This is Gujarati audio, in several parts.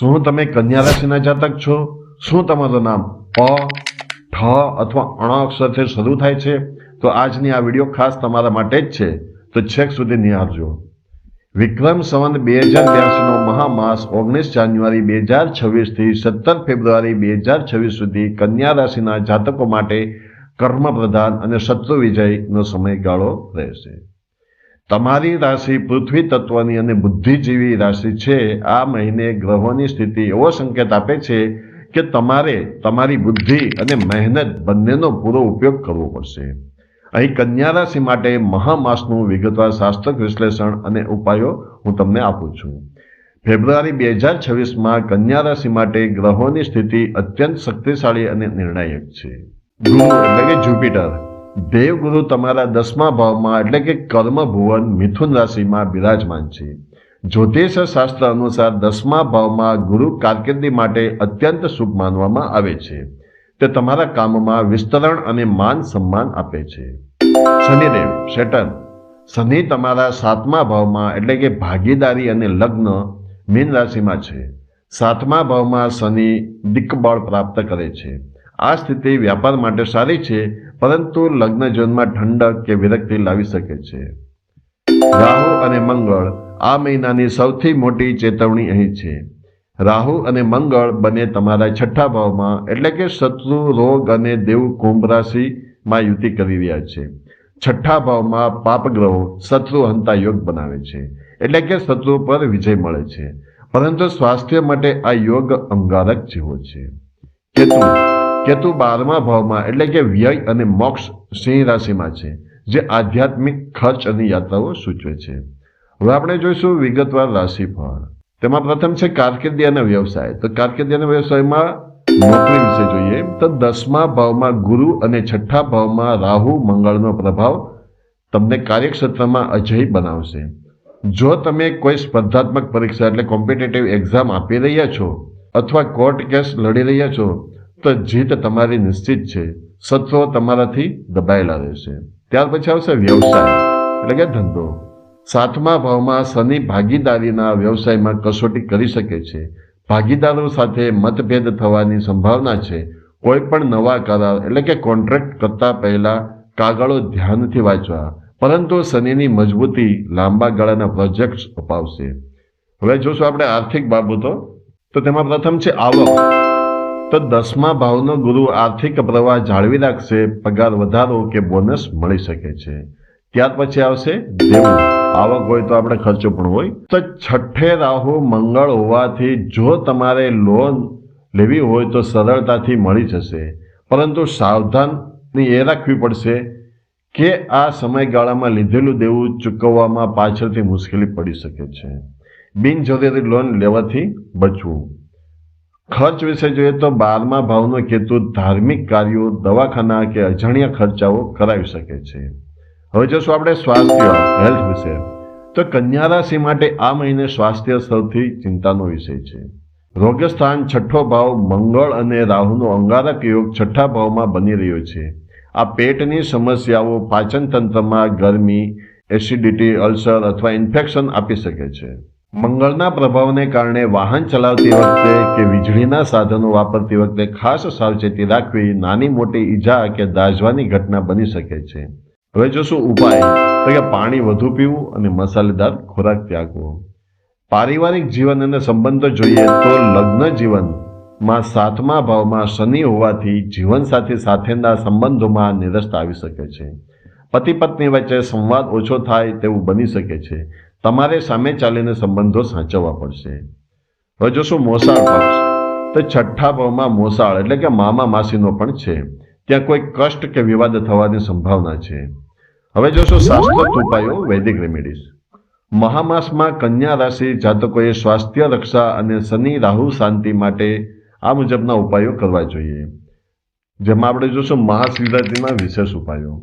શું તમે કન્યા રાશિના જાતક છો? શું તમારું નામ? પ, ઠ અથવા અણ અક્ષરથી શરૂ થાય છે? તો આજની આ વીડિયો ખાસ તમારા માટે જ છે. તો છેક સુધી નિહાળજો. વિક્રમ સંવંત બે હજાર બ્યાસીનો મહામાસ ઓગણીસ જાન્યુઆરી બે હજાર છવ્વીસથી સત્તર ફેબ્રુઆરી બે હજાર છવ્વીસ સુધી કન્યા રાશિના જાતકો માટે કર્મ પ્રધાન અને શત્રુ વિજયનો સમયગાળો રહેશે. તમારી રાશિ પૃથ્વી તત્વની અને બુદ્ધિજીવી રાશિ છે, આ મહિને ગ્રહોની સ્થિતિ એવો સંકેત આપે છે કે તમારે તમારી બુદ્ધિ અને મહેનત બંનેનો પૂરો ઉપયોગ કરવો પડશે. અહીં કન્યા રાશિ માટે મહામાસનું વિગતવાર શાસ્ત્રક વિશ્લેષણ અને ઉપાયો હું તમને આપું છું. ફેબ્રુઆરી બે હજાર છવ્વીસમાં કન્યા રાશિ માટે ગ્રહોની સ્થિતિ અત્યંત શક્તિશાળી અને નિર્ણાયક છે. ગુરુ એટલે કે જુપિટર. દેવગુરુ તમારા દસમા ભાવમાં એટલે કે કર્મ, ભુવન, મિથુન રાશિમાં બિરાજમાન છે. જ્યોતિષ શાસ્ત્ર અનુસાર દસમા ભાવમાં ગુરુ કારકિર્દી માટે અત્યંત શુભ માનવામાં આવે છે. તે તમારા કામમાં વિસ્તરણ અને માન સન્માન આપે છે. શનિદેવ શેટન શનિ તમારા સાતમા ભાવમાં એટલે કે ભાગીદારી અને લગ્ન મીન રાશિમાં છે. સાતમા ભાવમાં શનિ દિક્બળ પ્રાપ્ત કરે છે. આ સ્થિતિ વ્યાપાર માટે સારી છે પરંતુ લગ્ન જીવનમાં ઠંડક કે વિરક્તિ લાવી શકે છે. રાહુ અને મંગળ આ મહિનાની સૌથી મોટી ચેતવણી અહીં છે. રાહુ અને મંગળ બંને તમારા છઠ્ઠા ભાવમાં એટલે કે શત્રુ, રોગ અને દેવ કુંભ રાશિમાં યુતિ કરી રહ્યા છે. છઠ્ઠા ભાવમાં પાપગ્રહો શત્રુ હંતા યોગ બનાવે છે. એટલે કે શત્રુ પર વિજય મળે છે. પરંતુ સ્વાસ્થ્ય માટે આ યોગ અંગારક જેવો છે. કેતુ કેતુ બારમા ભાવમાં, એટલે કે વ્યય અને મોક્ષ સિંહ રાશિમાં છે, જે આધ્યાત્મિક ખર્ચ અને યાત્રાઓ સૂચવે છે. હવે આપણે જોઈશું વિગતવાર રાશિફળ. તેમાં પ્રથમ છે કારકિર્દી અને વ્યવસાય. તો કારકિર્દી અને વ્યવસાયમાં નોકરી વિશે જોઈએ, તો દસમા ભાવમાં ગુરુ અને છઠ્ઠા ભાવમાં રાહુ મંગળનો પ્રભાવ તમને કાર્યક્ષેત્રમાં અજય બનાવશે. જો તમે કોઈ સ્પર્ધાત્મક પરીક્ષા એટલે કોમ્પિટેટિવ એક્ઝામ આપી રહ્યા છો અથવા કોર્ટ કેસ લડી રહ્યા છો જીત તમારી નિશ્ચિત છે. સત્વ તમારાથી દબાયેલા રહેશે. ત્યાર પછી આવશે વ્યવસાય, એટલે કે ધંધો. સાતમા ભાવમાં શનિ ભાગીદારીના વ્યવસાયમાં કસોટી કરી શકે છે. ભાગીદારો સાથે મતભેદ થવાની સંભાવના છે. કોઈ પણ નવા કરાર, એટલે કે કોન્ટ્રાક્ટ કરતા પહેલા કાગળો ધ્યાનથી વાંચવા. પરંતુ શનિની મજબૂતી લાંબા ગાળાના પ્રોજેક્ટ્સ અપાવશે. હવે જોશું આપણે આર્થિક બાબતો. તો તેમાં પ્રથમ છે આવક. તો દસમા ભાવનો ગુરુ આર્થિક પ્રવાહ જાળવી રાખશે, પગાર વધારો કે બોનસ મળી શકે છે. ત્યાર પછી આવશે દેવું. આવક હોય તો આપણે ખર્ચો પણ હોય. તો છઠ્ઠે રાહુ મંગળ હોવાથી જો તમારે લોન લેવી હોય તો સરળતાથી મળી જશે. પરંતુ સાવધાની એ રાખવી પડશે કે આ સમયગાળામાં લીધેલું દેવું ચૂકવવામાં પાછળથી મુશ્કેલી પડી શકે છે. બિનજરૂરી લોન લેવાથી બચવું. ખર્ચ વિશે જોઈએ તો બારમા ભાવનો કેતુ ધાર્મિક કાર્યો દવાખાના કે અજાણ્યા ખર્ચાઓ કરાવી શકે છે. હવે જોશું આપણે સ્વાસ્થ્ય હેલ્થ વિશે. તો કન્યા રાશિ માટે આ મહિને સ્વાસ્થ્ય સૌથી ચિંતાનો વિષય છે. રોગસ્થાન છઠ્ઠો ભાવ, મંગળ અને રાહુનો અંગારક યોગ છઠ્ઠા ભાવમાં બની રહ્યો છે. આ પેટની સમસ્યાઓ પાચન તંત્રમાં ગરમી એસિડિટી અલ્સર અથવા ઇન્ફેક્શન આપી શકે છે. મંગળના પ્રભાવને કારણે વાહન ચલાવતી વખતે કે વીજળીના સાધનો વાપરતી વખતે ખાસ સાવચેતી રાખવી નાની મોટી ઈજા કે દાઝવાની ઘટના બની શકે છે. હવે જોશું ઉપાય. તો કે પાણી વધુ પીવું અને મસાલેદાર ખોરાક ત્યાગવો. પારિવારિક જીવન અને સંબંધો જોઈએ તો લગ્ન જીવનમાં સાતમા ભાવમાં શનિ હોવાથી જીવનસાથી સાથેના સંબંધોમાં નિરસ્ત આવી શકે છે. પતિ પત્ની વચ્ચે સંવાદ ઓછો થાય તેવું બની શકે છે. તમારે સામે ચાલીને સંબંધો સાચવવા પડશે. હવે જોશું, મોસાળ પક્ષ તો છઠ્ઠા ભાવમાં મોસાળ, એટલે કે મામા માસીનો પણ છે. ત્યાં કોઈ કષ્ટ કે વિવાદ થવાની સંભાવના છે. હવે જોશું શાસ્ત્રોક્ત ઉપાયો, વૈદિક રેમેડીઝ મહામાસમાં કન્યા રાશિ જાતકોએ સ્વાસ્થ્ય, રક્ષા અને શનિ, રાહુ, શાંતિ માટે આ મુજબના ઉપાયો કરવા જોઈએ. જેમાં આપણે જોશું, મહાશિવરાત્રિના વિશેષ ઉપાયો.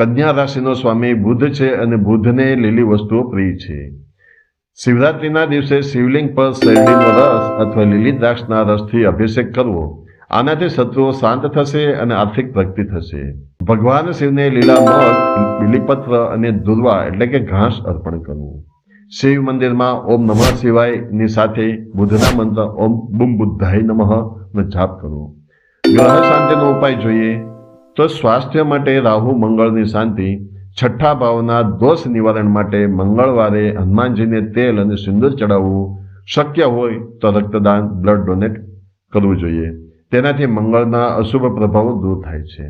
કન્યા રાશિનો સ્વામી બુધ છે અને બુધને લીલી વસ્તુઓ પ્રિય છે. શિવરાત્રિના દિવસે શિવલિંગ પર શેરડીનો રસ અથવા લીલી દ્રાક્ષના રસથી અભિષેક કરવો. આનાથી શત્રુઓ શાંત થશે અને આર્થિક પ્રગતિ થશે. ભગવાન શિવને લીલા મગ બીલીપત્ર અને દુર્વા એટલે કે ઘાસ અર્પણ કરવું. શિવ મંદિરમાં ઓમ નમઃ શિવાયની સાથે બુદ્ધના મંત્ર ઓમ બુમ બુદ્ધાય નમઃ નો જાપ કરવો. ગ્રહ શાંતિનો ઉપાય જોઈએ. તો સ્વાસ્થ્ય માટે રાહુ મંગળની શાંતિ, છઠ્ઠા ભાવના દોષ નિવારણ માટે મંગળવારે હનુમાનજીને તેલ અને સિંદૂર ચડાવવું શક્ય હોય તો રક્તદાન બ્લડ ડોનેટ કરવું જોઈએ. તેનાથી મંગળના અશુભ પ્રભાવો દૂર થાય છે.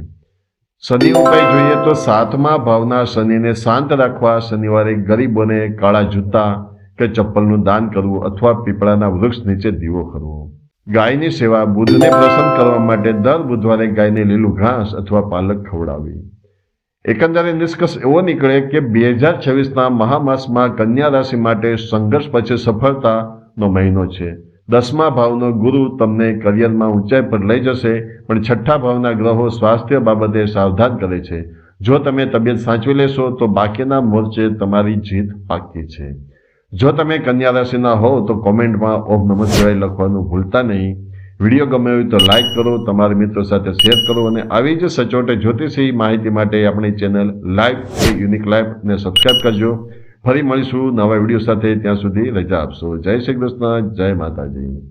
શનિ ઉપાય જોઈએ તો સાતમા ભાવના શનિને શાંત રાખવા, શનિવારે ગરીબોને કાળા જૂતા કે ચપ્પલનું દાન કરવું અથવા પીપળાના વૃક્ષ નીચે દીવો કરવો. ગાયની સેવા બુધને પ્રસન્ન કરવા માટે દર બુધવારે ગાયને લીલું ઘાસ અથવા પાલક ખવડાવી. એકંદરે નિષ્કર્ષ એવો નીકળે કે બે હજાર છવ્વીસના મહામાસમાં કન્યા રાશિ માટે સંઘર્ષ પછી સફળતાનો મહિનો છે. દસમા ભાવનો ગુરુ તમને કરિયરમાં ઊંચાઈ પર લઈ જશે, પણ છઠ્ઠા ભાવના ગ્રહો સ્વાસ્થ્ય બાબતે સાવધાન કરે છે. જો તમે તબિયત સાચવી લેશો, તો બાકીના મોરચે તમારી જીત પાકી છે. જો તમે કન્યા રાશિના હો તો કોમેન્ટમાં ઓમ નમઃ શિવાય લખવાનું ભૂલતા નહીં. વીડિયો ગમે હોય તો લાઇક કરો, તમારા મિત્રો સાથે શેર કરો અને આવી જ સચોટે જ્યોતિષી માહિતી માટે આપણી channel life a unique life ને સબસ્ક્રાઈબ કરજો. ફરી મળીશું નવા વીડિયો સાથે. ત્યાં સુધી રજા આપશો. જય શ્રી કૃષ્ણ. જય માતાજી.